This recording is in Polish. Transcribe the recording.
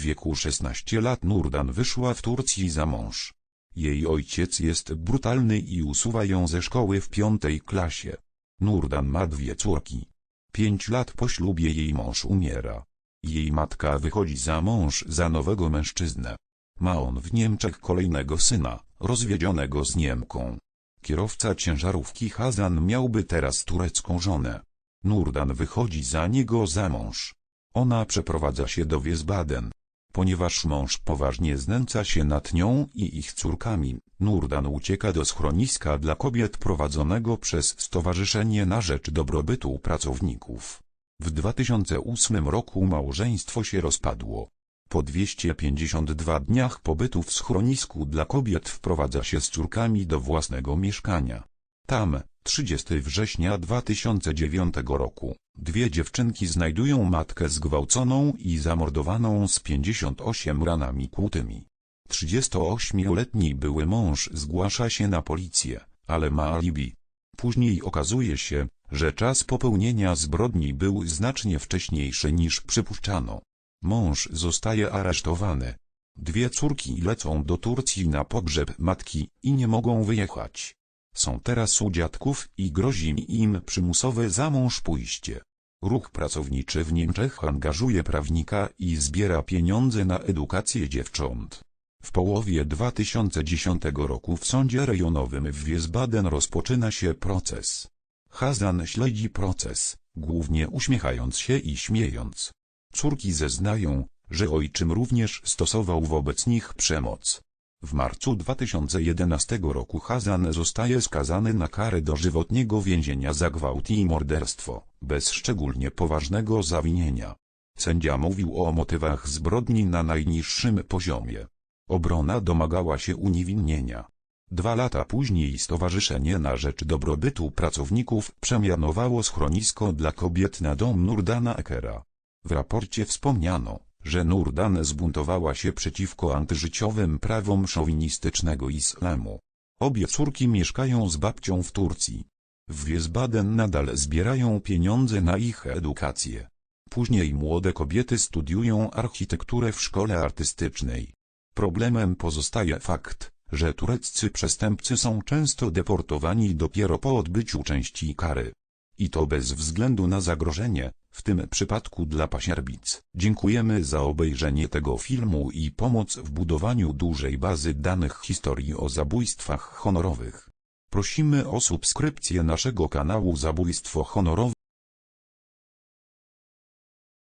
wieku 16 lat Nurdan wyszła w Turcji za mąż. Jej ojciec jest brutalny i usuwa ją ze szkoły w piątej klasie. Nurdan ma dwie córki. Pięć lat po ślubie jej mąż umiera. Jej matka wychodzi za mąż za nowego mężczyznę. Ma on w Niemczech kolejnego syna, rozwiedzionego z Niemką. Kierowca ciężarówki Hazan miałby teraz turecką żonę. Nurdan wychodzi za niego za mąż. Ona przeprowadza się do Wiesbaden. Ponieważ mąż poważnie znęca się nad nią i ich córkami, Nurdan ucieka do schroniska dla kobiet prowadzonego przez Stowarzyszenie na Rzecz Dobrobytu Pracowników. W 2008 roku małżeństwo się rozpadło. Po 252 dniach pobytu w schronisku dla kobiet wprowadza się z córkami do własnego mieszkania. Tam, 30 września 2009 roku, dwie dziewczynki znajdują matkę zgwałconą i zamordowaną z 58 ranami kłutymi. 38-letni były mąż zgłasza się na policję, ale ma alibi. Później okazuje się, że czas popełnienia zbrodni był znacznie wcześniejszy niż przypuszczano. Mąż zostaje aresztowany. Dwie córki lecą do Turcji na pogrzeb matki i nie mogą wyjechać. Są teraz u dziadków i grozi im przymusowe za mąż pójście. Ruch pracowniczy w Niemczech angażuje prawnika i zbiera pieniądze na edukację dziewcząt. W połowie 2010 roku w sądzie rejonowym w Wiesbaden rozpoczyna się proces. Hazan śledzi proces, głównie uśmiechając się i śmiejąc. Córki zeznają, że ojczym również stosował wobec nich przemoc. W marcu 2011 roku Hazan zostaje skazany na karę dożywotniego więzienia za gwałt i morderstwo, bez szczególnie poważnego zawinienia. Sędzia mówił o motywach zbrodni na najniższym poziomie. Obrona domagała się uniewinnienia. Dwa lata później Stowarzyszenie na Rzecz Dobrobytu Pracowników przemianowało schronisko dla kobiet na dom Nurdana Ekera. W raporcie wspomniano, że Nurdan zbuntowała się przeciwko antyżyciowym prawom szowinistycznego islamu. Obie córki mieszkają z babcią w Turcji. W Wiesbaden nadal zbierają pieniądze na ich edukację. Później młode kobiety studiują architekturę w szkole artystycznej. Problemem pozostaje fakt, że tureccy przestępcy są często deportowani dopiero po odbyciu części kary. I to bez względu na zagrożenie, w tym przypadku dla pasierbic. Dziękujemy za obejrzenie tego filmu i pomoc w budowaniu dużej bazy danych historii o zabójstwach honorowych. Prosimy o subskrypcję naszego kanału Zabójstwo Honorowe.